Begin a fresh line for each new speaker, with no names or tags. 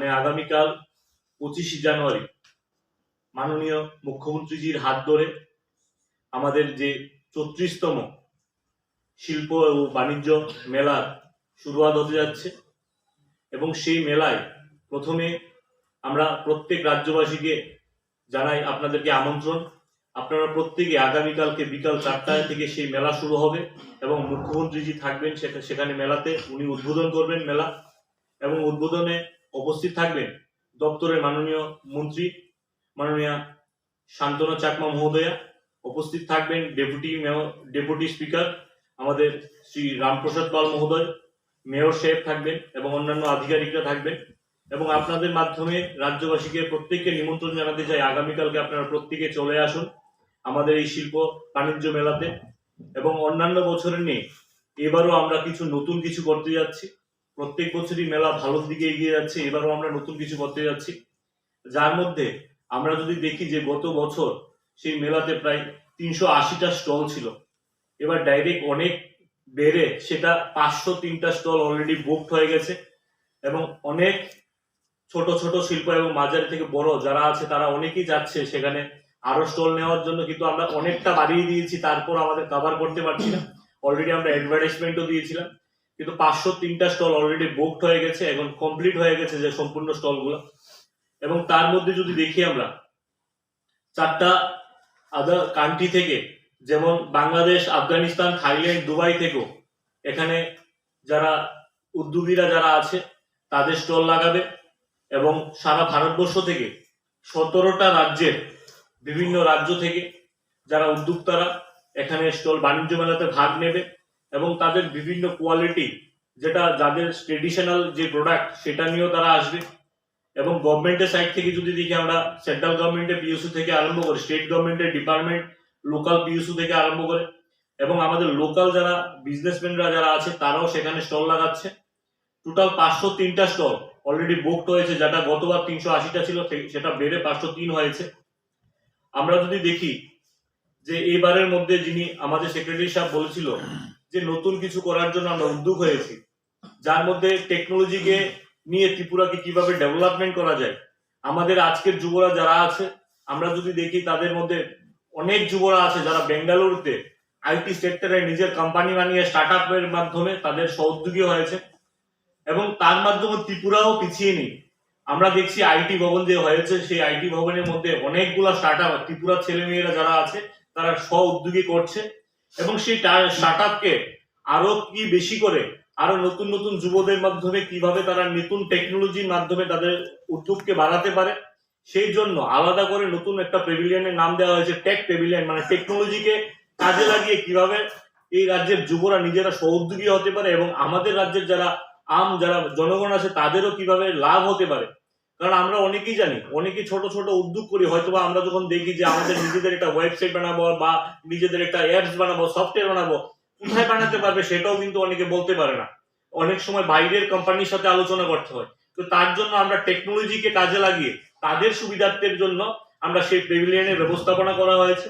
মানে আগামীকাল পঁচিশে জানুয়ারি মাননীয় মুখ্যমন্ত্রীজির হাত ধরে আমাদের যে চৌত্রিশতম শিল্প ও বাণিজ্য মেলার শুরুয়াত হতে যাচ্ছে এবং সেই মেলায় প্রথমে আমরা প্রত্যেক রাজ্যবাসীকে জানাই আপনাদেরকে আমন্ত্রণ। আপনারা প্রত্যেকে আগামীকালকে বিকাল চারটায় থেকে সেই মেলা শুরু হবে এবং মুখ্যমন্ত্রীজি থাকবেন সেখা- সেখানে মেলাতে উনি উদ্বোধন করবেন মেলা এবং উদ্বোধনে উপস্থিত থাকবেন দপ্তরের মাননীয় মন্ত্রী, মাননীয় শান্তনু চাকমা মহোদয়া। উপস্থিত থাকবেন ডেপুটি মেয়র, ডেপুটি স্পিকার, আমাদের শ্রী রামপ্রসাদ পাল মহোদয়, মেয়র সাহেব থাকবেন এবং অন্যান্য আধিকারিকরা থাকবেন। এবং আপনাদের মাধ্যমে রাজ্যবাসীকে প্রত্যেককে নিমন্ত্রণ জানাতে চাই, আগামীকালকে আপনারা প্রত্যেকে চলে আসুন আমাদের এই শিল্প বাণিজ্য মেলাতে। এবং অন্যান্য বছরের নিয়ে এবারও আমরা কিছু নতুন কিছু করতে যাচ্ছি। প্রত্যেক বছরই মেলা ভালোর দিকে এগিয়ে যাচ্ছে, এবারও আমরা নতুন কিছু করতে যাচ্ছি। যার মধ্যে আমরা যদি দেখি যে গত বছর সেই মেলাতে প্রায় তিনশো আশিটা স্টল ছিল, এবার ডাইরেক্ট অনেক বেড়ে সেটা পাঁচশো তিনটা স্টল অলরেডি বুকড হয়ে গেছে এবং অনেক ছোট ছোট শিল্প এবং মাঝারি থেকে বড় যারা আছে তারা অনেকেই যাচ্ছে সেখানে আরও স্টল নেওয়ার জন্য, কিন্তু আমরা অনেকটা বাড়িয়ে দিয়েছি, তারপর আমাদের কভার করতে পারছি না। অলরেডি আমরা অ্যাডভার্টাইজমেন্টও দিয়েছিলাম। কিন্তু পাঁচশো তিনটা স্টল অলরেডি বুকড হয়ে গেছে, এখন কমপ্লিট হয়ে গেছে যে সম্পূর্ণ স্টলগুলো। এবং তার মধ্যে যদি দেখি আমরা, চারটা আদার কান্ট্রি থেকে, যেমন বাংলাদেশ, আফগানিস্তান, থাইল্যান্ড, দুবাই থেকেও, এখানে যারা উদ্যোগীরা যারা আছে, তাদের স্টল লাগাবে এবং সারা ভারতবর্ষ থেকে সতেরোটা রাজ্যের বিভিন্ন রাজ্য থেকে যারা উদ্যোক্তারা এখানে স্টল বাণিজ্য মেলাতে ভাগ নেবে। এবং তাদের বিভিন্ন কোয়ালিটি যেটা যাদের ট্রেডিশনাল যে প্রোডাক্ট সেটা নিয়েও তারা আসবে। এবং গভর্নমেন্টের সাইড থেকে যদি দেখি আমরা সেন্ট্রাল গভর্নমেন্টের পিএসসি থেকে আরম্ভ করে স্টেট গভর্নমেন্টের ডিপার্টমেন্ট লোকাল পিএসসি থেকে আরম্ভ করে, এবং আমাদের লোকাল যারা বিজনেসম্যানরা যারা আছে, তারাও সেখানে স্টল লাগাচ্ছে। টোটাল পাঁচশো তিনটা স্টল অলরেডি বুকড হয়েছে, যেটা গতবার তিনশো আশিটা ছিল সেটা বেড়ে পাঁচশো তিন হয়েছে। আমরা যদি দেখি যে এবারের মধ্যে যিনি আমাদের সেক্রেটারি সাহেব বলেছিল যে নতুন কিছু করার জন্য আমরা উদ্যোগ হয়েছি, যার মধ্যে টেকনোলজিকে নিয়ে ত্রিপুরাকে কীভাবে ডেভেলপমেন্ট করা যায়, আমাদের আজকের যুবরা যারা আছে, আমরা যদি দেখি তাদের মধ্যে অনেক যুবরা আছে যারা বেঙ্গালুরুতে আইটি সেক্টরে নিজের কোম্পানি বানিয়ে স্টার্ট আপের মাধ্যমে তাদের সহযোগী হয়েছে, এবং তার মাধ্যমে ত্রিপুরাও পিছিয়ে নেই। আমরা দেখছি আইটি ভবন যে হয়েছে, সেই আইটি ভবনের মধ্যে অনেকগুলো স্টার্ট আপ ত্রিপুরার ছেলে মেয়েরা যারা আছে, তারা স্ব উদ্যোগী করছে। এবং সেই স্টার্ট আপকে আরও কি বেশি করে, আরও নতুন নতুন যুবদের মাধ্যমে কীভাবে তারা নতুন টেকনোলজির মাধ্যমে তাদের উদ্যোগকে বাড়াতে পারে, সেই জন্য আলাদা করে নতুন একটা পেভিলিয়নের নাম দেওয়া হয়েছে টেক পেভিলিয়ন মানে টেকনোলজিকে কাজে লাগিয়ে কীভাবে এই রাজ্যের যুবরা নিজেরা সহযোগী হতে পারে এবং আমাদের রাজ্যের যারা আম, যারা জনগণ আছে, তাদেরও কীভাবে লাভ হতে পারে। কারণ আমরা অনেকেই জানি, অনেকেই ছোট ছোট উদ্যোগ করি হয়তো বা আমরা যখন দেখি যে আমাদের নিজেদের একটা ওয়েবসাইট বানাবো বা নিজেদের একটা অ্যাপস বানাবো সফটওয়্যার বানাবো, কোথায় বানাতে পারবে সেটাও কিন্তু অনেকে বলতে পারে না। অনেক সময় বাইরের কোম্পানির সাথে আলোচনা করতে হয়। তো তার জন্য আমরা টেকনোলজিকে কাজে লাগিয়ে তাদের সুবিধার্থের জন্য আমরা সেই পেভিলিয়নের ব্যবস্থাপনা করা হয়েছে।